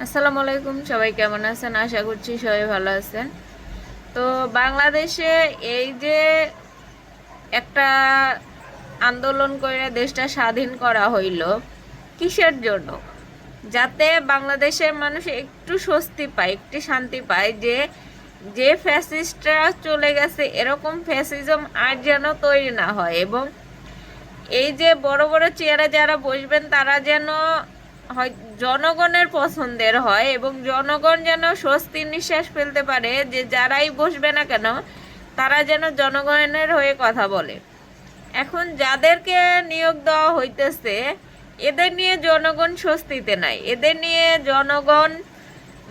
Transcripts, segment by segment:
আসসালামু আলাইকুম, সবাই কেমন আছেন? আশা করছি সবাই ভালো আছেন। তো বাংলাদেশে এই যে একটা আন্দোলন করে দেশটা স্বাধীন করা হইল, কিসের জন্য? যাতে বাংলাদেশের মানুষ একটু স্বস্তি পায়, একটু শান্তি পায় যে যে ফ্যাসিস্টরা চলে গেছে, এরকম ফ্যাসিজম আর যেন তৈরি না হয়। এবং এই যে বড় বড় চেয়ারে যারা বসবেন, তারা যেন হয়, জনগণের পছন্দের হয় এবং জনগণ যেন স্বস্তির নিঃশ্বাস ফেলতে পারে যে যারাই বসবে না কেন, তারা যেন জনগণের হয়ে কথা বলে। এখন যাদেরকে নিয়োগ দেওয়া হইতেছে, এদের নিয়ে জনগণ স্বস্তিতে নাই। এদের নিয়ে জনগণ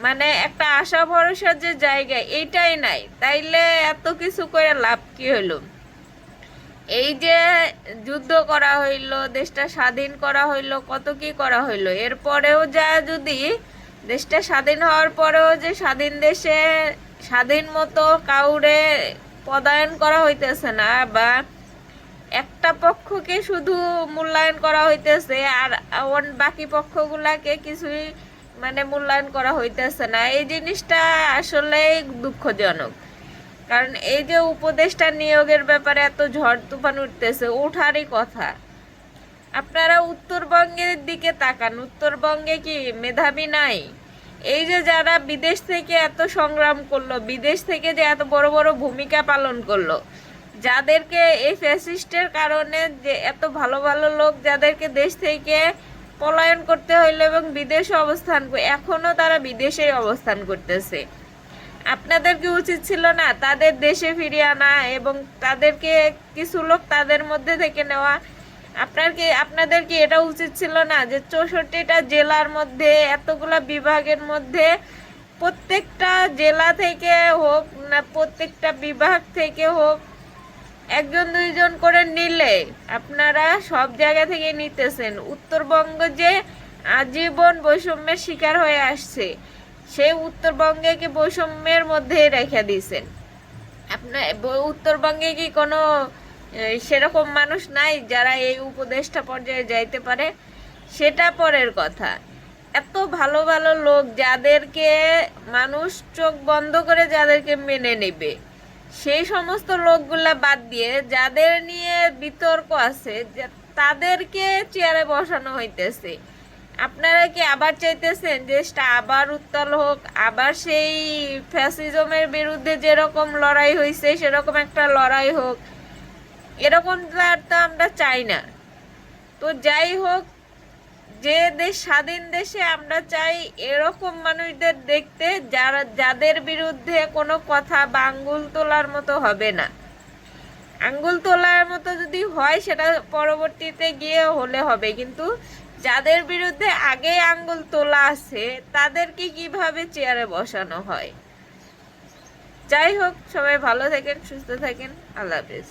মানে একটা আশা ভরসার যে জায়গা, এইটাই নাই। তাইলে এত কিছু করে লাভ কি হলো এই যে যুদ্ধ করা হইল, দেশটা স্বাধীন করা হইল, কত কি করা হইল? এরপরেও যা যদি দেশটা স্বাধীন হওয়ার পরেও যে স্বাধীন দেশে স্বাধীন মতো কাউরে পদায়ন করা হইতেছে না, বা একটা পক্ষকে শুধু মূল্যায়ন করা হইতেছে আর বাকি পক্ষগুলাকে কিছুই মানে মূল্যায়ন করা হইতেছে না, এই জিনিসটা আসলেই দুঃখজনক। কারণ এই যে উপদেষ্টা নিয়োগের ব্যাপারে এত ঝড় তুফান উঠতেছে, ওঠারই কথা। আপনারা উত্তরবঙ্গের দিকে তাকান। উত্তরবঙ্গে কি মেধাবী নাই? এই যে যারা বিদেশ থেকে এত সংগ্রাম করল, বিদেশ থেকে যে এত বড় বড় ভূমিকা পালন করল, যাদেরকে এই ফ্যাসিস্টের কারণে যে এত ভালো ভালো লোক যাদেরকে দেশ থেকে পলায়ন করতে হইল এবং বিদেশে অবস্থান এখনও তারা বিদেশেই অবস্থান করতেছে। আপনাদের কি উচিত ছিল না তাদের দেশে ফিরিয়ে আনা এবং তাদেরকে কিছু লোক তাদের মধ্যে থেকে নেওয়া। আপনার কি আপনাদের কি এটা উচিত ছিল না যে চৌষট্টিটা জেলার মধ্যে, এতগুলা বিভাগের মধ্যে প্রত্যেকটা জেলা থেকে হোক না প্রত্যেকটা বিভাগ থেকে হোক, একজন দুইজন করে নিলে আপনারা সব জায়গা থেকে নিতেছেন। উত্তরবঙ্গ যে আজীবন বৈষম্যের শিকার হয়ে আসছে। সেই উত্তরবঙ্গে কি বৈষম্যের মধ্যে রেখে দিয়েছেন। আপনার উত্তরবঙ্গে কি কোনো সেরকম মানুষ নাই যারা এই উপদেষ্টা পর্যায়ে যাইতে পারে? সেটা পরের কথা। এত ভালো ভালো লোক যাদেরকে, মানুষ চোখ বন্ধ করে যাদেরকে মেনে নেবে, সেই সমস্ত লোকগুলা বাদ দিয়ে যাদের নিয়ে বিতর্ক আছে তাদেরকে চেয়ারে বসানো হইতেছে আপনারা কি আবার চাইতেছেন দেশটা আবার উত্তাল হোক? আবার সেই ফ্যাসিজমের বিরুদ্ধে যেরকম লড়াই হয়েছে সেরকম একটা লড়াই হোক। এরকম তো আমরা চাই না। তো যাই হোক, যে দেশ, স্বাধীন দেশে আমরা চাই এরকম মানুষদের দেখতে, যারা, যাদের বিরুদ্ধে কোনো কথা বা আঙ্গুল তোলার মতো হবে না। আঙ্গুল তোলার মতো যদি হয়, সেটা পরবর্তীতে গিয়ে হলে হবে। কিন্তু যাদের বিরুদ্ধে আগে আঙ্গুল তোলা আছে, তাদেরকে কীভাবে চেয়ারে বসানো হয়? যাই হোক, সবাই ভালো থাকেন, সুস্থ থাকেন। আল্লাহ হাফেজ।